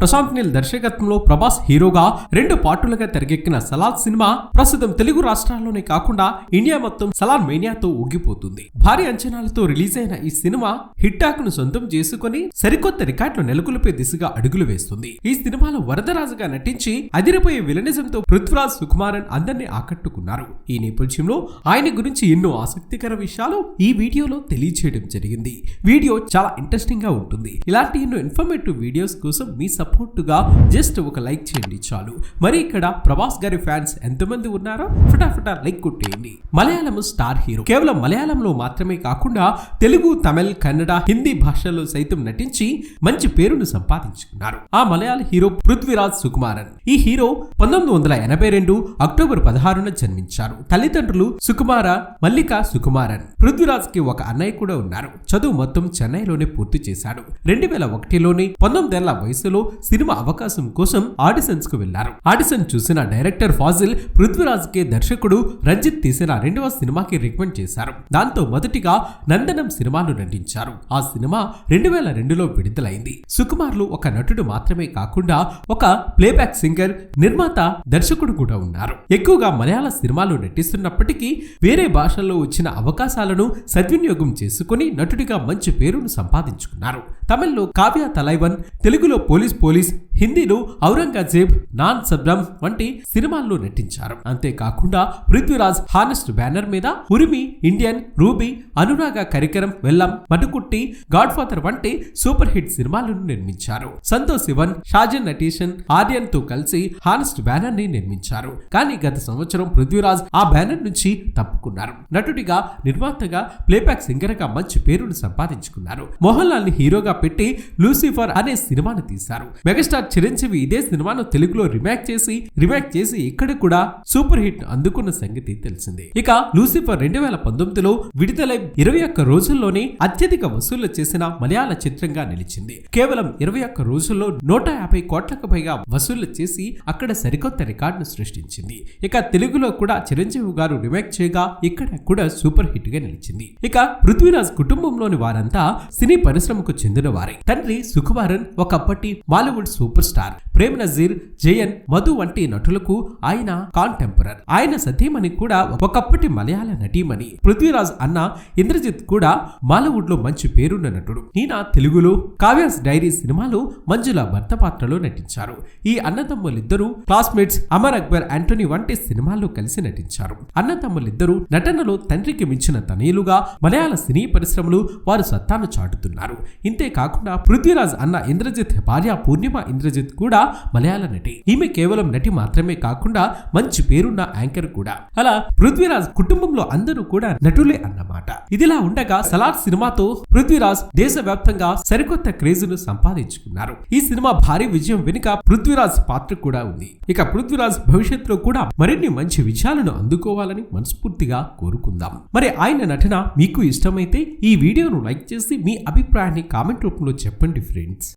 ప్రశాంత్ నీల్ దర్శకత్వంలో ప్రభాస్ హీరోగా రెండు పార్టులుగా తెరకెక్కిన సలార్ సినిమా ప్రస్తుతం తెలుగు రాష్ట్రాల్లోనే కాకుండా ఇండియా మొత్తం సలార్ మేనియాతో ఊగిపోతుంది. భారీ అంచనాలతో రిలీజ్ అయిన ఈ సినిమా హిట్టాక్ను సొంతం చేసుకుని సరికొత్త రికార్డులు నెలకొల్పే దిశగా అడుగులు వేస్తుంది. ఈ సినిమాలో వరదరాజుగా నటించి అదిరిపోయే విలనిజంతో పృథ్వరాజ్ సుకుమారన్ అందరినీ ఆకట్టుకున్నారు. ఈ నేపథ్యంలో ఆయన గురించి ఎన్నో ఆసక్తికర విషయాలు ఈ వీడియోలో తెలియజేయడం జరిగింది. వీడియో చాలా ఇంట్రెస్టింగ్గా ఉంటుంది. ఇలాంటి ఎన్నో ఇన్ఫర్మేటివ్ వీడియోస్ కోసం మీ సపోర్ట్ గా జస్ట్ ఒక లైక్ చేయండి చాలు. మరి ఇక్కడ ప్రభాస్ గారి ఫ్యాన్స్ ఎంతమంది ఉన్నారో ఫటాఫటా లైక్ కొట్టేయండి. Malayalam star hero. కేవలం మలయాళంలో మాత్రమే కాకుండా తెలుగు తమిళ్ కన్నడ హిందీ భాషల్లో సైతం నటించి మంచి పేరును సంపాదించుకున్నారు. ఆ మలయాళ హీరో పృథ్వీరాజ్ సుకుమారన్. ఈ హీరో పంతొమ్మిది వందల ఎనభై రెండు అక్టోబర్ పదహారున జన్మించారు. తల్లిదండ్రులు సుకుమార మల్లిక సుకుమారన్. పృథ్వీరాజ్కి ఒక అన్నయ్య కూడా ఉన్నారు. చదువు మొత్తం చెన్నైలోనే పూర్తి చేశాడు. రెండు వేల ఒకటిలోనే పంతొమ్మిదేళ్ళ వయసులో సినిమా అవకాశం కోసం ఆడిషన్స్కు వెళ్ళారు. ఆడిషన్ చూసిన డైరెక్టర్ ఫాజిల్ పృథ్వీరాజ్ కే దర్శకుడు రంజిత్ తీసిన రెండవ సినిమాకి రికమెండ్ చేశారు. దాంతో మొదటిగా నందనం సినిమాను నటించారు. ఆ సినిమా రెండు వేల రెండులో విడుదలైంది. సుకుమార్లు ఒక నటుడు మాత్రమే కాకుండా ఒక ప్లేబ్యాక్ సింగర్ నిర్మాత దర్శకుడు కూడా ఉన్నారు. ఎక్కువగా మలయాళ సినిమాలు నటిస్తున్నప్పటికీ వేరే భాషల్లో వచ్చిన అవకాశాలను సద్వినియోగం చేసుకుని నటుడిగా మంచి పేరును సంపాదించుకున్నారు. తమిళ్ళో కావ్య తలైవన్ తెలుగులో పోలీస్ పోలీస్ హిందీలో ఔరంగజేబ్ నాన్ సబ్రం వంటి సినిమాల్లో నటించారు. అంతేకాకుండా పృథ్వీరాజ్ హానెస్ట్ బ్యానర్ మీద ఉరిమి ఇండియన్ రూబీ అనురాగ కరికరం వెల్లం మటుకుట్టి గాడ్ ఫాదర్ వంటి సూపర్ హిట్ సినిమాలను నిర్మించారు. సంతోష్ శివన్ షాజన్ నటీషన్ ఆర్యన్తో కలిసి హానెస్ట్ బ్యానర్ని నిర్మించారు. కానీ గత సంవత్సరం పృథ్వీరాజ్ ఆ బ్యానర్ నుంచి తప్పుకున్నారు. నటుడిగా నిర్మాతగా ప్లేబ్యాక్ సింగర్గా మంచి పేరును సంపాదించుకున్నారు. మోహన్ లాల్ని హీరోగా పెట్టి లూసిఫర్ అనే సినిమాను తీశారు. మెగాస్టార్ చిరంజీవి ఇదే సినిమాను తెలుగులో రిమేక్ చేసి రిమేక్ చేసి ఇక్కడ కూడా సూపర్ హిట్ అందుకున్న సంగతి తెలిసిందే. ఇక లూసిఫర్ రెండు వేల పంతొమ్మిదిలో విడుదలై ఇరవై ఒక్క రోజుల్లోనే అత్యధిక వసూళ్ళు చేసిన మలయాళ చిత్రంగా నిలిచింది. కేవలం ఇరవై ఒక్క రోజుల్లో నూట యాభై కోట్లకు పైగా వసూళ్ళు చేసి అక్కడ సరికొత్త రికార్డును సృష్టించింది. ఇక తెలుగులో కూడా చిరంజీవి గారు రిమేక్ చేయగా ఇక్కడ కూడా సూపర్ హిట్గా నిలిచింది. ఇక పృథ్వీరాజ్ కుటుంబంలోని వారంతా సినీ పరిశ్రమకు చెందిన వారే తండ్రి సుకుమారన్ ఒకప్పటి Bollywood super star Prem Nazir Jayan Madhu వంటి నటులకు ఆయన కాంటెంపరర్ ఆయన సతీమణి కూడా ఒకప్పటి మలయాళ నటీమణి. పృథ్వీరాజ్ అన్న ఇంద్రజిత్ కూడా మాలవుడ్లో మంచి పేరున్న నటుడు. ఈయన తెలుగులో కావ్యాస్ డైరీ సినిమాలో మంజుల భర్త పాత్రలో నటించారు. ఈ అన్నదమ్ములిద్దరూ క్లాస్మేట్స్ అమర్ అక్బర్ యాంటోనీ వంటి సినిమాల్లో కలిసి నటించారు. అన్నదమ్ములిద్దరూ నటనలో తండ్రికి మించిన తనయులుగా మలయాళ సినీ పరిశ్రమలు వారు సత్తాను చాటుతున్నారు. ఇంతే కాకుండా పృథ్వీరాజ్ అన్న ఇంద్రజిత్ భార్య పూర్ణిమ ఇంద్రజిత్ కూడా మలయాళ నటి. ఈమె కేవలం నటి మాత్రమే కాకుండా మంచి పేరున్న యాంకర్ కూడా. అలా పృథ్వీరాజ్ కుటుంబంలో అందరూ కూడా నటులే అన్నమాట. ఇదిలా ఉండగా సలార్ సినిమాతో పృథ్వీరాజ్ దేశవ్యాప్తంగా సరికొత్త క్రేజ్ను సంపాదించుకున్నారు. ఈ సినిమా భారీ విజయం వెనుక పృథ్వీరాజ్ పాత్ర కూడా ఉంది. ఇక పృథ్వీరాజ్ భవిష్యత్తులో కూడా మరిన్ని మంచి విజయాలను అందుకోవాలని మనస్ఫూర్తిగా కోరుకుందాం. మరి ఆయన నటన మీకు ఇష్టమైతే ఈ వీడియోను లైక్ చేసి మీ అభిప్రాయాన్ని కామెంట్ రూపంలో చెప్పండి ఫ్రెండ్స్.